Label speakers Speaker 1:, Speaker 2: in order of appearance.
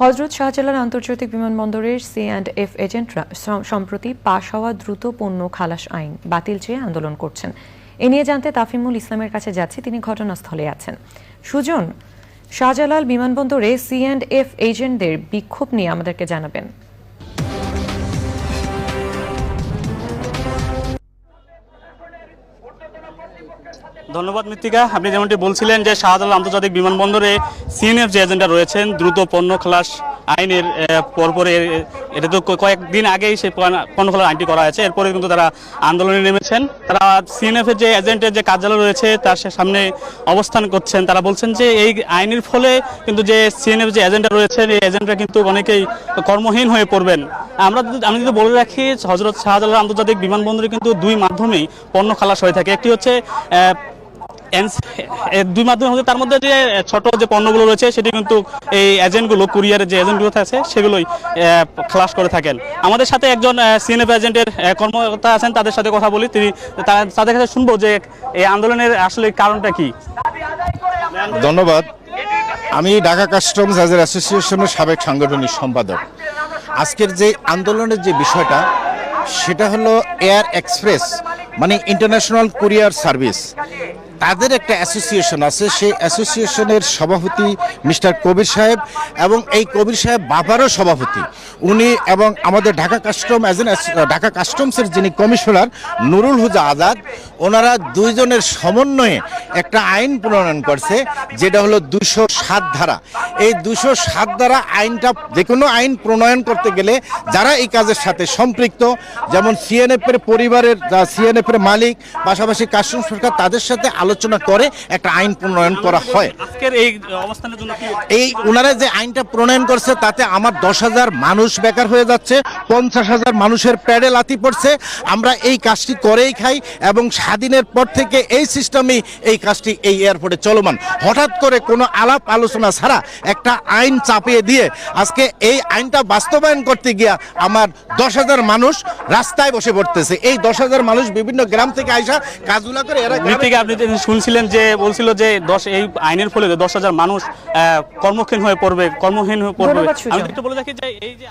Speaker 1: হজরত শাহজালাল আন্তর্জাতিক বিমানবন্দরের সি অ্যান্ড এফ এজেন্টরা সম্প্রতি পাশ হওয়া দ্রুত পণ্য খালাস আইন বাতিল চেয়ে আন্দোলন করছেন। এ নিয়ে জানতে তাফিমুল ইসলামের কাছে যাচ্ছি, তিনি ঘটনাস্থলে আছেন। সুজন, শাহজালাল বিমানবন্দরে সি অ্যান্ড এফ এজেন্টদের বিক্ষোভ নিয়ে আমাদেরকে জানাবেন।
Speaker 2: ধন্যবাদ মৃত্তিকা। আপনি যেমনটি বলছিলেন যে শাহজালাল আন্তর্জাতিক বিমানবন্দরে সিএনএফ যে এজেন্ডা রয়েছেন, দ্রুত পণ্য খালাস আইনের পরপরে এটা তো কয়েকদিন আগেই সেই পণ্য- খালাস আইনটি করা হয়েছে। এরপরে কিন্তু তারা আন্দোলনে নেমেছেন। তারা সিএনএফ এর যে এজেন্টের যে কার্যালয় রয়েছে, তার সামনে অবস্থান করছেন। তারা বলছেন যে এই আইনের ফলে কিন্তু যে সিএনএফ যে এজেন্টরা রয়েছেন, এই এজেন্টরা কিন্তু অনেকেই কর্মহীন হয়ে পড়বেন। আমরা আমি যদি বলে রাখি হজরত শাহজালাল আন্তর্জাতিক বিমানবন্দরে কিন্তু দুই মাধ্যমেই পণ্য খালাস হয়ে থাকে। একটি হচ্ছে দুই মাধ্যমে হচ্ছে তার মধ্যে যে ছোট যে পণ্যগুলো রয়েছে, সেটি কিন্তু এই এজেন্টগুলো, কুরিয়ারের যে এজেন্টগুলো আছে, সেগুলোই খালাস করে থাকেন। আমাদের সাথে একজন সিএনএফ এজেন্টের কর্মকর্তা আছেন, তাদের সাথে কথা বলি। তিনি তাদের কাছে শুনব যে এই আন্দোলনের আসলে কারণটা কি।
Speaker 3: ধন্যবাদ। আমি ঢাকা কাস্টমস হাজার অ্যাসোসিয়েশনের সাবেক সাংগঠনিক সম্পাদক। আজকের যে আন্দোলনের যে বিষয়টা, সেটা হলো এয়ার এক্সপ্রেস মানে ইন্টারন্যাশনাল কুরিয়ার সার্ভিস। তাদের একটা অ্যাসোসিয়েশন আছে, সেই অ্যাসোসিয়েশনের সভাপতি মিস্টার কবির সাহেব এবং এই কবির সাহেব বাবারও সভাপতি। উনি এবং আমাদের ঢাকা কাস্টম অ্যাজ এন ঢাকা কাস্টমসের যিনি কমিশনার নুরুল হুজা আজাদ, ওনারা দুইজনের সমন্বয়ে একটা আইন প্রণয়ন করছে, যেটা হলো দুশো সাত ধারা। এই দুশো সাত ধারা আইনটা যে কোনো আইন প্রণয়ন করতে গেলে যারা এই কাজের সাথে সম্পৃক্ত, যেমন সিএনএফের পরিবারের সিএনএফের মালিক, পাশাপাশি কাস্টম সরকার, তাদের সাথে আলোচনা করে একটা আইন প্রণয়ন করা হয়।
Speaker 2: আজকের এই অবস্থানের জন্য
Speaker 3: এই ওনারা যে আইনটা প্রণয়ন করছে তাতে আমার দশ হাজার মানুষ বেকার হয়ে যাচ্ছে পঞ্চাশ হাজার মানুষের প্যাডে লাথি পড়ছে। আমরা এই কাজটি করেই খাই এবং স্বাধীনের পর থেকে এই সিস্টেমেই এই কাজটি এই এয়ারপোর্টে চলমান। হঠাৎ করে কোনো আলাপ আলোচনা ছাড়া একটা আইন চাপিয়ে দিয়ে আজকে এই আইনটা বাস্তবায়ন করতে গিয়া আমার দশ হাজার মানুষ রাস্তায় বসে পড়তেছে। এই দশ হাজার মানুষ বিভিন্ন গ্রাম থেকে আইসা কাজগুলা করে এরা
Speaker 2: আপনি শুনছিলেন যে বলছিল যে দশ এই আইনের ফলে দশ হাজার মানুষ আহ, কর্মক্ষীণ হয়ে পড়বে কর্মহীন হয়ে পড়বে। আমি একটু বলে রাখি যে এই যে